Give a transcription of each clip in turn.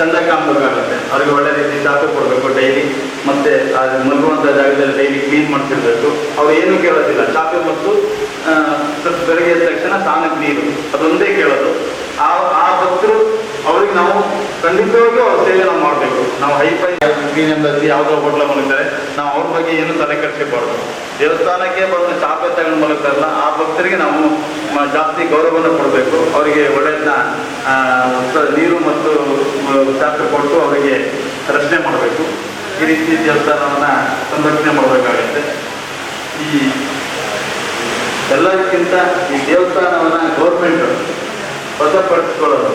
ಚಂದ ಕಾಣಬೇಕಾಗುತ್ತೆ ಅವ್ರಿಗೆ ಒಳ್ಳೆ ರೀತಿ ಚಾಪೆ ಕೊಡಬೇಕು ಡೈಲಿ ಮತ್ತೆ ಅದು ಮಲಗುವಂಥ ಜಾಗದಲ್ಲಿ ಡೈಲಿ ಕ್ಲೀನ್ ಮಾಡ್ತಿರ್ಬೇಕು. ಅವ್ರು ಏನು ಕೇಳೋದಿಲ್ಲ. ಚಾಪೆ ಮತ್ತು ಬೆಳಗ್ಗೆ ಎದ್ದ ತಕ್ಷಣ ಸ್ನಾನಕ್ಕೆ ನೀರು. ಅದೊಂದೇ ಕೇಳೋದು. ಆ ಆ ಭಕ್ತರು ಅವ್ರಿಗೆ ನಾವು ಖಂಡಿತವಾಗಿಯೂ ಅವ್ರ ಸೇವೆ ನಾವು ಮಾಡಬೇಕು. ನಾವು ಹೈಫೈ ಕ್ಲೀನ್ ಎಂಬಲ್ಲಿ ಯಾವುದೋ ಹೋಟ್ಲ ಮಲಗ್ತಾರೆ ನಾವು ಅವ್ರ ಬಗ್ಗೆ ಏನು ತಲೆ ಕೆಡಿಸಬಾರ್ದು ದೇವಸ್ಥಾನಕ್ಕೆ ಬಂದು ಚಾಪೆ ತಗೊಂಡು ಮಲಗ್ತಾರಲ್ಲ ಆ ಭಕ್ತರಿಗೆ ನಾವು ಜಾಸ್ತಿ ಗೌರವವನ್ನು ಕೊಡಬೇಕು. ಅವರಿಗೆ ಒಳ್ಳೆಯದನ್ನ ನೀರು ಮತ್ತು ಚಾಕು ಕೊಟ್ಟು ಅವರಿಗೆ ರಕ್ಷಣೆ ಮಾಡಬೇಕು. ಈ ರೀತಿ ದೇವಸ್ಥಾನವನ್ನು ಸಂರಕ್ಷಣೆ ಮಾಡಬೇಕಾಗುತ್ತೆ. ಈ ಎಲ್ಲದಕ್ಕಿಂತ ಈ ದೇವಸ್ಥಾನವನ್ನು ಗೌರ್ಮೆಂಟ್ ವಶಪಡಿಸ್ಕೊಳ್ಳೋದು,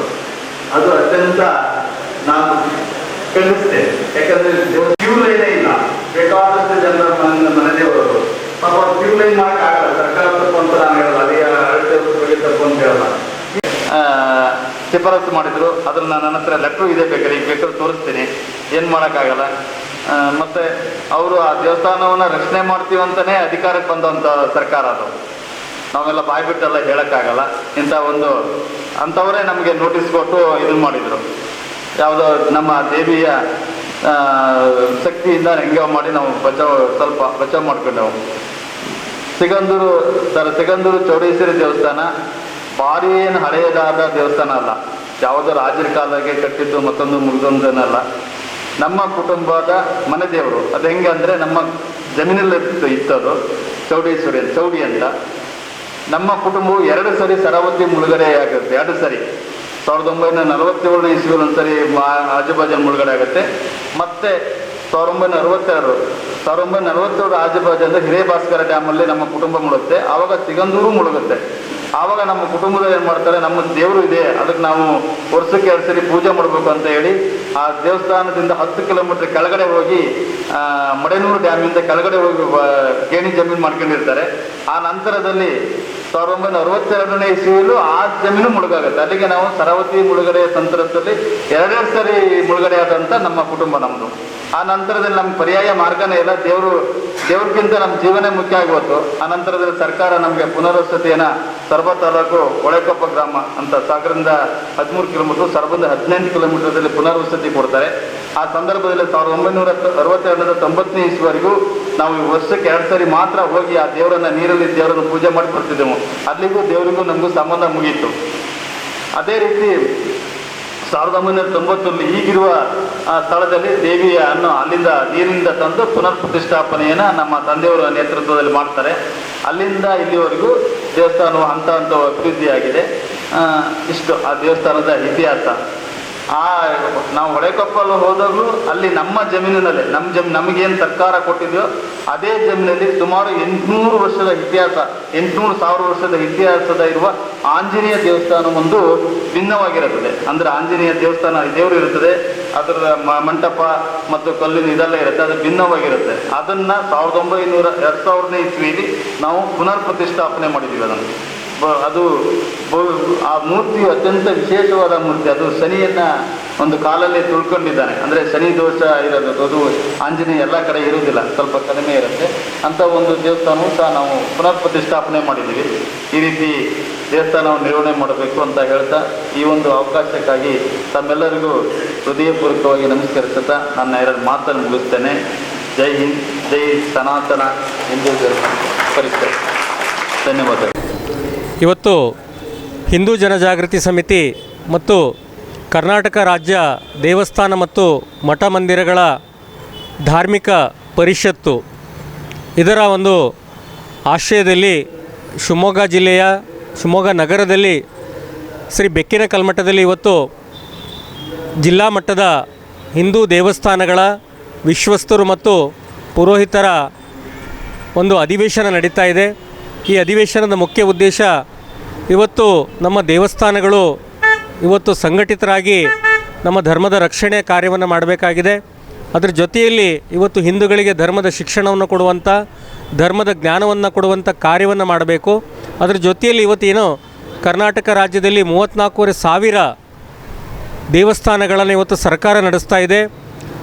ಅದು ಅತ್ಯಂತ ನಾನು ಕಣಿಸುತ್ತೆ ಯಾಕಂದ್ರೆ ಕ್ಯೂ ಲೈನೇ ಇಲ್ಲ. ಬೇಕಾದಷ್ಟು ಜನರ ಮನೆ ಮನೆ ದೇವರು ಪಾಪ ಕ್ಯೂ ಲೈನ್ ಮಾಡಕ್ ಆಗಲ್ಲ ಸರ್ಕಾರ ತಪ್ಪು ಅಂತ ನಾನು ಹೇಳಲ್ಲ. ಅದೇ ಅಳತೆ ಬಗ್ಗೆ ತಪ್ಪು ಅಂತ ಹೇಳಲ್ಲ ಆ, ಮಾಡಿದ್ರು, ಅದ್ರಲ್ಲಿ ನನ್ನ ಹತ್ರ ಲೆಟ್ರು ಇದೆ ಬೇಕಾದ್ರೆ ಈಗ ಬೇಕಾದ್ರೆ ತೋರಿಸ್ತೀನಿ. ಏನು ಮಾಡೋಕ್ಕಾಗಲ್ಲ? ಮತ್ತು ಅವರು ಆ ದೇವಸ್ಥಾನವನ್ನು ರಕ್ಷಣೆ ಮಾಡ್ತೀವಿ ಅಂತಾನೆ ಅಧಿಕಾರಕ್ಕೆ ಬಂದಂಥ ಸರ್ಕಾರ ಅದು. ನಾವೆಲ್ಲ ಬಾಯ್ಬಿಟ್ಟೆಲ್ಲ ಹೇಳೋಕ್ಕಾಗಲ್ಲ. ಇಂಥ ಒಂದು, ಅಂಥವರೇ ನಮಗೆ ನೋಟಿಸ್ ಕೊಟ್ಟು ಇದು ಮಾಡಿದರು. ಯಾವುದೋ ನಮ್ಮ ದೇವಿಯ ಶಕ್ತಿಯಿಂದ ಹೆಂಗೆ ಮಾಡಿ ನಾವು ಬಚಾವ್, ಸ್ವಲ್ಪ ಬಚಾವ್ ಮಾಡ್ಕೊಂಡೆವು. ಸಿಗಂದೂರು, ಸರ್, ಸಿಗಂದೂರು ಚೌಡೇಶ್ವರಿ ದೇವಸ್ಥಾನ ಭಾರಿ ಏನು ಹಳೆಯದಾದ ದೇವಸ್ಥಾನ ಅಲ್ಲ. ಯಾವುದೋ ರಾಜರ ಕಾಲಕ್ಕೆ ಕಟ್ಟಿದ್ದು ಮತ್ತೊಂದು ಮುಗಿದೊಂದನಲ್ಲ ನಮ್ಮ ಕುಟುಂಬದ ಮನೆ ದೇವರು. ಅದು ಹೆಂಗೆ ಅಂದರೆ ನಮ್ಮ ಜಮೀನಲ್ಲಿ ಇತ್ತು, ಇತ್ತದು. ಚೌಡೇಶ್ವರಿ ಚೌಡಿ ಅಂತ. ನಮ್ಮ ಕುಟುಂಬವು ಎರಡು ಸರಿ ಸರಾವತಿ ಮುಳುಗಡೆ ಆಗುತ್ತೆ ಎರಡು ಸರಿ. ಸಾವಿರದ ಒಂಬೈನೂರ ನಲವತ್ತೇಳನೇ ಇಸ್ವಿಯಲ್ಲಿ ಒಂದ್ಸರಿ ಆಜುಬಾಜು ಮುಳುಗಡೆ ಆಗುತ್ತೆ. ಮತ್ತೆ ಸಾವಿರದ ಒಂಬೈನೂರ ಅರವತ್ತೆರಡು ಸಾವಿರದ ಒಂಬೈನೂರ ನಲವತ್ತೇಳು ಆಜುಬಾಜು ಅಂದರೆ ಹಿರೇಭಾಸ್ಕರ ಡ್ಯಾಮಲ್ಲಿ ನಮ್ಮ ಕುಟುಂಬ ಮುಳುಗುತ್ತೆ. ಆವಾಗ ಸಿಗಂದೂರು ಮುಳುಗುತ್ತೆ. ಆವಾಗ ನಮ್ಮ ಕುಟುಂಬದಲ್ಲಿ ಏನು ಮಾಡ್ತಾರೆ, ನಮ್ಮ ದೇವರು ಇದೆ, ಅದಕ್ಕೆ ನಾವು ವರ್ಷಕ್ಕೆ ಎರಡು ಸರಿ ಪೂಜೆ ಮಾಡಬೇಕು ಅಂತ ಹೇಳಿ ಆ ದೇವಸ್ಥಾನದಿಂದ ಹತ್ತು ಕಿಲೋಮೀಟರ್ ಕೆಳಗಡೆ ಹೋಗಿ ಮಡೆನೂರು ಡ್ಯಾಮಿಂದ ಕೆಳಗಡೆ ಹೋಗಿ ಗೇಣಿ ಜಮೀನು ಮಾಡ್ಕೊಂಡಿರ್ತಾರೆ. ಆ ನಂತರದಲ್ಲಿ ಸಾವಿರದ ಒಂಬೈನೂರ ಅರವತ್ತೆರಡನೇ ಇಸ್ವಿಯಲ್ಲೂ ಆ ಜಮೀನು ಮುಳುಗಾಗುತ್ತೆ. ಅಲ್ಲಿಗೆ ನಾವು ಸರವತಿ ಮುಳುಗಡೆ ತಂತ್ರದಲ್ಲಿ ಎರಡೆರಡು ಸರಿ ಮುಳುಗಡೆ ಆದಂತ ನಮ್ಮ ಕುಟುಂಬ ನಮ್ಮದು ಆ ನಂತರದಲ್ಲಿ ನಮ್ಮ ಪರ್ಯಾಯ ಮಾರ್ಗನೇ ಇಲ್ಲ. ದೇವರು, ದೇವ್ರಿಗಿಂತ ನಮ್ಮ ಜೀವನೇ ಮುಖ್ಯ ಆಗೋತು ಆ ನಂತರದಲ್ಲಿ ಸರ್ಕಾರ ನಮಗೆ ಪುನರ್ವಸತಿಯನ್ನ ಸರ್ವ ತಾಲೂಕು ಒಳೆಕೊಪ್ಪ ಗ್ರಾಮ ಅಂತ ಸಾಗರದಿಂದ ಹದಿಮೂರು ಕಿಲೋಮೀಟರ್, ಸರ್ಬಂದ ಹದಿನೆಂಟು ಕಿಲೋಮೀಟರ್ದಲ್ಲಿ ಪುನರ್ವಸತಿ ಕೊಡ್ತಾರೆ. ಆ ಸಂದರ್ಭದಲ್ಲಿ ಸಾವಿರದ ಒಂಬೈನೂರ ಅರವತ್ತೆರಡರಿಂದ ತೊಂಬತ್ತನೇ ಇಸ್ವರೆಗೂ ನಾವು ಈ ವರ್ಷಕ್ಕೆ ಎರಡು ಸಾರಿ ಮಾತ್ರ ಹೋಗಿ ಆ ದೇವರನ್ನ ನೀರಲ್ಲಿ ದೇವರನ್ನು ಪೂಜೆ ಮಾಡಿ ಬರ್ತಿದ್ದೆವು. ಅಲ್ಲಿಗೂ ದೇವರಿಗೂ ನಮಗೂ ಸಂಬಂಧ ಮುಗಿಯಿತು ಅದೇ ರೀತಿ ಸಾವಿರದ ಒಂಬೈನೂರ ತೊಂಬತ್ತರಲ್ಲಿ ಈಗಿರುವ ಸ್ಥಳದಲ್ಲಿ ದೇವಿಯ ಅನ್ನು ಅಲ್ಲಿಂದ ನೀರಿನಿಂದ ತಂದು ಪುನರ್ ಪ್ರತಿಷ್ಠಾಪನೆಯನ್ನು ನಮ್ಮ ತಂದೆಯವರ ನೇತೃತ್ವದಲ್ಲಿ ಮಾಡ್ತಾರೆ. ಅಲ್ಲಿಂದ ಇಲ್ಲಿವರೆಗೂ ದೇವಸ್ಥಾನವು ಹಂತ ಹಂತ ಅಭಿವೃದ್ಧಿಯಾಗಿದೆ. ಇಷ್ಟು ಆ ದೇವಸ್ಥಾನದ ಇತಿಹಾಸ. ಆ, ನಾವು ಹೊಳೆಕೊಪ್ಪಲು ಹೋದಾಗಲೂ ಅಲ್ಲಿ ನಮ್ಮ ಜಮೀನಿನಲ್ಲಿ, ನಮ್ಮ ಜಮ್, ನಮಗೇನು ಸರ್ಕಾರ ಕೊಟ್ಟಿದೆಯೋ ಅದೇ ಜಮೀನಲ್ಲಿ ಸುಮಾರು ಎಂಟುನೂರು ವರ್ಷದ ಇತಿಹಾಸ, ಎಂಟುನೂರು ಸಾವಿರ ವರ್ಷದ ಇತಿಹಾಸದ ಇರುವ ಆಂಜನೇಯ ದೇವಸ್ಥಾನ ಒಂದು ಭಿನ್ನವಾಗಿರುತ್ತದೆ. ಅಂದರೆ ಆಂಜನೇಯ ದೇವಸ್ಥಾನ ದೇವರು ಇರುತ್ತದೆ ಅದರ ಮಂಟಪ ಮತ್ತು ಕಲ್ಲಿನ ಇದೆಲ್ಲ ಇರುತ್ತೆ, ಅದು ಭಿನ್ನವಾಗಿರುತ್ತೆ. ಅದನ್ನ ಸಾವಿರದ ಒಂಬೈನೂರ ಎರಡು ಸಾವಿರನೇ ಇಸ್ವಿಯಲ್ಲಿ ನಾವು ಪುನರ್ ಪ್ರತಿಷ್ಠಾಪನೆ ಮಾಡಿದ್ದೀವಿ ಅದನ್ನು. ಅದು ಆ ಮೂರ್ತಿಯು ಅತ್ಯಂತ ವಿಶೇಷವಾದ ಮೂರ್ತಿ. ಅದು ಶನಿಯನ್ನ ಒಂದು ಕಾಲಲ್ಲಿ ತುಳ್ಕೊಂಡಿದ್ದಾನೆ. ಅಂದ್ರೆ ಶನಿ ದೋಷ ಇರೋದು ಅದು ಆಂಜನೇಯ ಎಲ್ಲ ಕಡೆ ಇರುವುದಿಲ್ಲ. ಸ್ವಲ್ಪ ಕಡಿಮೆ ಇರುತ್ತೆ. ಅಂತ ಒಂದು ದೇವಸ್ಥಾನವು ಸಹ ನಾವು ಪುನರ್ ಪ್ರತಿಷ್ಠಾಪನೆ ಮಾಡಿದ್ದೀವಿ. ಈ ರೀತಿ ದೇವಸ್ಥಾನವನ್ನು ನಿರ್ವಹಣೆ ಮಾಡಬೇಕು ಅಂತ ಹೇಳ್ತಾ ಈ ಒಂದು ಅವಕಾಶಕ್ಕಾಗಿ ತಮ್ಮೆಲ್ಲರಿಗೂ ಹೃದಯಪೂರ್ವಕವಾಗಿ ನಮಸ್ಕರಿಸುತ್ತಾ ನನ್ನ ಎರಡು ಮಾತನ್ನು ಮುಗಿಸ್ತೇನೆ. ಜೈ ಹಿಂದ್, ಜೈ ಸನಾತನ ಹಿಂದೂ ಪರಿಸರ ಧನ್ಯವಾದಗಳು. ಇವತ್ತು ಹಿಂದೂ ಜನಜಾಗೃತಿ ಸಮಿತಿ ಮತ್ತು ಕರ್ನಾಟಕ ರಾಜ್ಯ ದೇವಸ್ಥಾನ ಮತ್ತು ಮಠ ಮಂದಿರಗಳ ಧಾರ್ಮಿಕ ಪರಿಷತ್ತು. ಇದರ ಒಂದು ಆಶ್ರಯದಲ್ಲಿ ಶಿವಮೊಗ್ಗ ಜಿಲ್ಲೆಯ, ಶಿವಮೊಗ್ಗ ನಗರದಲ್ಲಿ ಶ್ರೀ ಬೆಕ್ಕಿನ ಕಲ್ಮಠದಲ್ಲಿ ಇವತ್ತು ಜಿಲ್ಲಾ ಮಟ್ಟದ ಹಿಂದೂ ದೇವಸ್ಥಾನಗಳ ವಿಶ್ವಸ್ತರು ಮತ್ತು ಪುರೋಹಿತರ ಒಂದು ಅಧಿವೇಶನ ನಡೀತಾ ಇದೆ. ಈ ಅಧಿವೇಶನದ ಮುಖ್ಯ ಉದ್ದೇಶ ಇವತ್ತು ನಮ್ಮ ದೇವಸ್ಥಾನಗಳು ಇವತ್ತು ಸಂಘಟಿತರಾಗಿ ನಮ್ಮ ಧರ್ಮದ ರಕ್ಷಣೆ ಕಾರ್ಯವನ್ನು ಮಾಡಬೇಕಾಗಿದೆ. ಅದರ ಜೊತೆಯಲ್ಲಿ ಇವತ್ತು ಹಿಂದೂಗಳಿಗೆ ಧರ್ಮದ ಶಿಕ್ಷಣವನ್ನು ಕೊಡುವಂಥ, ಧರ್ಮದ ಜ್ಞಾನವನ್ನು ಕೊಡುವಂಥ ಕಾರ್ಯವನ್ನು ಮಾಡಬೇಕು. ಅದರ ಜೊತೆಯಲ್ಲಿ ಇವತ್ತೇನು ಕರ್ನಾಟಕ ರಾಜ್ಯದಲ್ಲಿ ಮೂವತ್ತ್ನಾಲ್ಕೂವರೆ ಸಾವಿರ ದೇವಸ್ಥಾನಗಳನ್ನು ಇವತ್ತು ಸರ್ಕಾರ ನಡೆಸ್ತಾ ಇದೆ.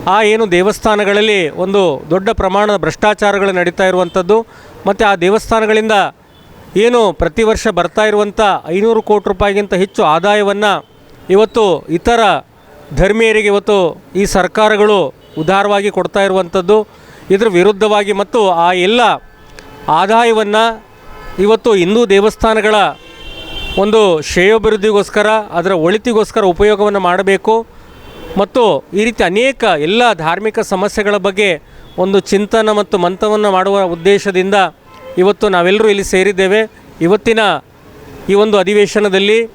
ಆ ಏನು ದೇವಸ್ಥಾನಗಳಲ್ಲಿ ಒಂದು ದೊಡ್ಡ ಪ್ರಮಾಣದ ಭ್ರಷ್ಟಾಚಾರಗಳು ನಡೀತಾ ಇರುವಂಥದ್ದು. ಮತ್ತು ಆ ದೇವಸ್ಥಾನಗಳಿಂದ ಏನು ಪ್ರತಿ ವರ್ಷ ಬರ್ತಾ ಇರುವಂಥ ಐನೂರು ಕೋಟಿ ರೂಪಾಯಿಗಿಂತ ಹೆಚ್ಚು ಆದಾಯವನ್ನು ಇವತ್ತು ಇತರ ಧರ್ಮೀಯರಿಗೆ ಇವತ್ತು ಈ ಸರ್ಕಾರಗಳು ಉದಾರವಾಗಿ ಕೊಡ್ತಾ ಇರುವಂಥದ್ದು. ಇದರ ವಿರುದ್ಧವಾಗಿ ಮತ್ತು ಆ ಎಲ್ಲ ಆದಾಯವನ್ನು ಇವತ್ತು ಹಿಂದೂ ದೇವಸ್ಥಾನಗಳ ಒಂದು ಶ್ರೇಯೋಭಿವೃದ್ಧಿಗೋಸ್ಕರ, ಅದರ ಒಳಿತಿಗೋಸ್ಕರ ಉಪಯೋಗವನ್ನು ಮಾಡಬೇಕು. ಮತ್ತು ಈ ರೀತಿ ಅನೇಕ ಎಲ್ಲ ಧಾರ್ಮಿಕ ಸಮಸ್ಯೆಗಳ ಬಗ್ಗೆ ಒಂದು ಚಿಂತನ ಮತ್ತು ಮಂಥವನ್ನು ಮಾಡುವ ಉದ್ದೇಶದಿಂದ ಇವತ್ತು ನಾವೆಲ್ಲರೂ ಇಲ್ಲಿ ಸೇರಿದ್ದೇವೆ. ಇವತ್ತಿನ ಈ ಒಂದು ಅಧಿವೇಶನದಲ್ಲಿ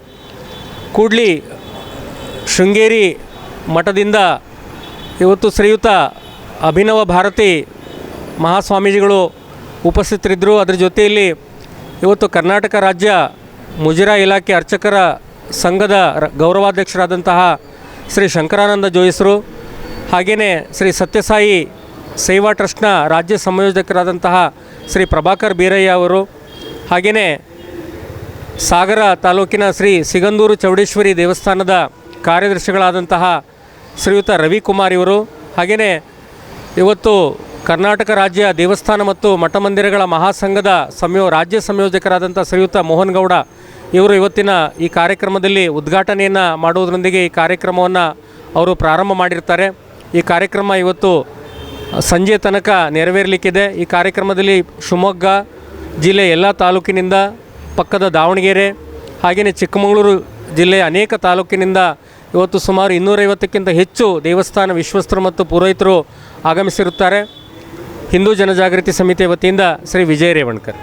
ಕೂಡ್ಲಿ ಶೃಂಗೇರಿ ಮಠದಿಂದ ಇವತ್ತು ಶ್ರೀಯುತ ಅಭಿನವ ಭಾರತಿ ಮಹಾಸ್ವಾಮೀಜಿಗಳು ಉಪಸ್ಥಿತರಿದ್ದರು. ಅದರ ಜೊತೆಯಲ್ಲಿ ಇವತ್ತು ಕರ್ನಾಟಕ ರಾಜ್ಯ ಮುಜರಾ ಇಲಾಖೆ ಅರ್ಚಕರ ಸಂಘದ ಗೌರವಾಧ್ಯಕ್ಷರಾದಂತಹ ಶ್ರೀ ಶಂಕರಾನಂದ ಜೋಯಿಸರು ಹಾಗೆಯೇ ಶ್ರೀ ಸತ್ಯಸಾಯಿ ಸೇವಾ ಟ್ರಸ್ಟ್ನ ರಾಜ್ಯ ಸಂಯೋಜಕರಾದಂತಹ ಶ್ರೀ ಪ್ರಭಾಕರ್ ಬೀರಯ್ಯ ಅವರು ಹಾಗೆಯೇ ಸಾಗರ ತಾಲೂಕಿನ ಶ್ರೀ ಸಿಗಂದೂರು ಚೌಡೇಶ್ವರಿ ದೇವಸ್ಥಾನದ ಕಾರ್ಯದರ್ಶಿಗಳಾದಂತಹ ಶ್ರೀಯುತ ರವಿಕುಮಾರ್ ಇವರು ಹಾಗೆಯೇ ಇವತ್ತು ಕರ್ನಾಟಕ ರಾಜ್ಯ ದೇವಸ್ಥಾನ ಮತ್ತು ಮಠ ಮಂದಿರಗಳ ಮಹಾಸಂಘದ ಸಂಯೋ ರಾಜ್ಯ ಸಂಯೋಜಕರಾದಂಥ ಶ್ರೀಯುತ ಮೋಹನ್ ಗೌಡ ಇವರು ಇವತ್ತಿನ ಈ ಕಾರ್ಯಕ್ರಮದಲ್ಲಿ ಉದ್ಘಾಟನೆಯನ್ನು ಮಾಡುವುದರೊಂದಿಗೆ ಈ ಕಾರ್ಯಕ್ರಮವನ್ನು ಅವರು ಪ್ರಾರಂಭ ಮಾಡಿರ್ತಾರೆ. ಈ ಕಾರ್ಯಕ್ರಮ ಇವತ್ತು ಸಂಜೆ ತನಕ ನೆರವೇರಲಿಕ್ಕಿದೆ. ಈ ಕಾರ್ಯಕ್ರಮದಲ್ಲಿ ಶಿವಮೊಗ್ಗ ಜಿಲ್ಲೆ ಎಲ್ಲ ತಾಲೂಕಿನಿಂದ ಪಕ್ಕದ ದಾವಣಗೆರೆ ಹಾಗೆಯೇ ಚಿಕ್ಕಮಗಳೂರು ಜಿಲ್ಲೆಯ ಅನೇಕ ತಾಲೂಕಿನಿಂದ ಇವತ್ತು ಸುಮಾರು ಇನ್ನೂರೈವತ್ತಕ್ಕಿಂತ ಹೆಚ್ಚು ದೇವಸ್ಥಾನ ವಿಶ್ವಸ್ತರು ಮತ್ತು ಪುರೋಹಿತರು ಆಗಮಿಸಿರುತ್ತಾರೆ. ಹಿಂದೂ ಜನಜಾಗೃತಿ ಸಮಿತಿಯ ವತಿಯಿಂದ ಶ್ರೀ ವಿಜಯ ರೇವಣ್ಕರ್.